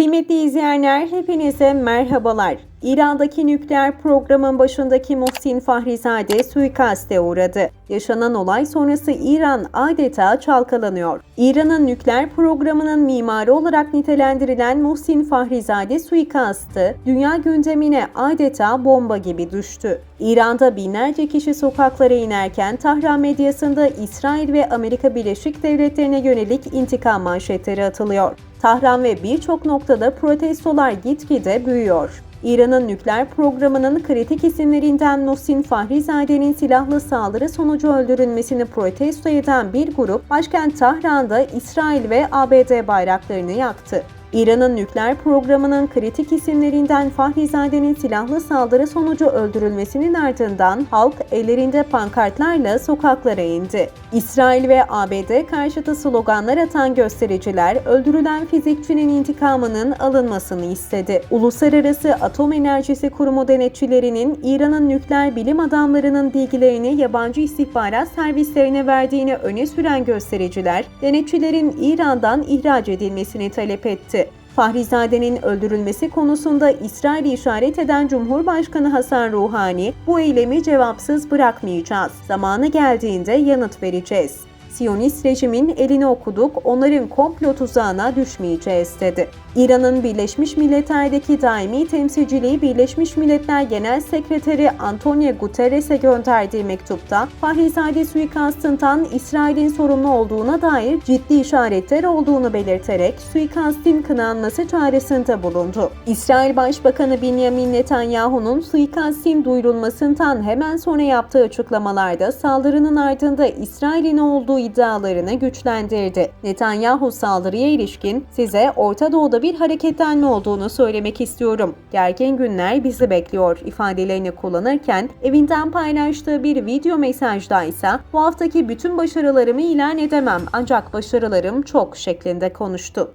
Kıymetli izleyenler hepinize merhabalar. İran'daki nükleer programın başındaki Muhsin Fahrizade suikaste uğradı. Yaşanan olay sonrası İran adeta çalkalanıyor. İran'ın nükleer programının mimarı olarak nitelendirilen Muhsin Fahrizade suikastı dünya gündemine adeta bomba gibi düştü. İran'da binlerce kişi sokaklara inerken Tahran medyasında İsrail ve Amerika Birleşik Devletleri'ne yönelik intikam manşetleri atılıyor. Tahran ve birçok noktada protestolar gitgide büyüyor. İran'ın nükleer programının kritik isimlerinden Muhsin Fahrizade'nin silahlı saldırı sonucu öldürülmesini protesto eden bir grup başkent Tahran'da İsrail ve ABD bayraklarını yaktı. İran'ın nükleer programının kritik isimlerinden Fahrizade'nin silahlı saldırı sonucu öldürülmesinin ardından halk ellerinde pankartlarla sokaklara indi. İsrail ve ABD karşıtı sloganlar atan göstericiler öldürülen fizikçinin intikamının alınmasını istedi. Uluslararası Atom Enerjisi Kurumu denetçilerinin İran'ın nükleer bilim adamlarının bilgilerini yabancı istihbarat servislerine verdiğini öne süren göstericiler, denetçilerin İran'dan ihraç edilmesini talep etti. Fahrizade'nin öldürülmesi konusunda İsrail'i işaret eden Cumhurbaşkanı Hasan Ruhani, bu eylemi cevapsız bırakmayacağız. Zamanı geldiğinde yanıt vereceğiz. Siyonist rejimin elini okuduk, onların komplo tuzağına düşmeyeceğiz dedi. İran'ın Birleşmiş Milletler'deki daimi temsilciliği Birleşmiş Milletler Genel Sekreteri Antonio Guterres'e gönderdiği mektupta Fahrizade suikastından İsrail'in sorumlu olduğuna dair ciddi işaretler olduğunu belirterek suikastin kınanması çağrısında bulundu. İsrail Başbakanı Benjamin Netanyahu'nun suikastin duyurulmasından hemen sonra yaptığı açıklamalarda saldırının ardında İsrail'in olduğu iddialarını güçlendirdi. Netanyahu saldırıya ilişkin size Orta Doğu'da bir hareketlenme olduğunu söylemek istiyorum. Gergin günler bizi bekliyor ifadelerini kullanırken evinden paylaştığı bir video mesajda ise bu haftaki bütün başarılarımı ilan edemem ancak başarılarım çok şeklinde konuştu.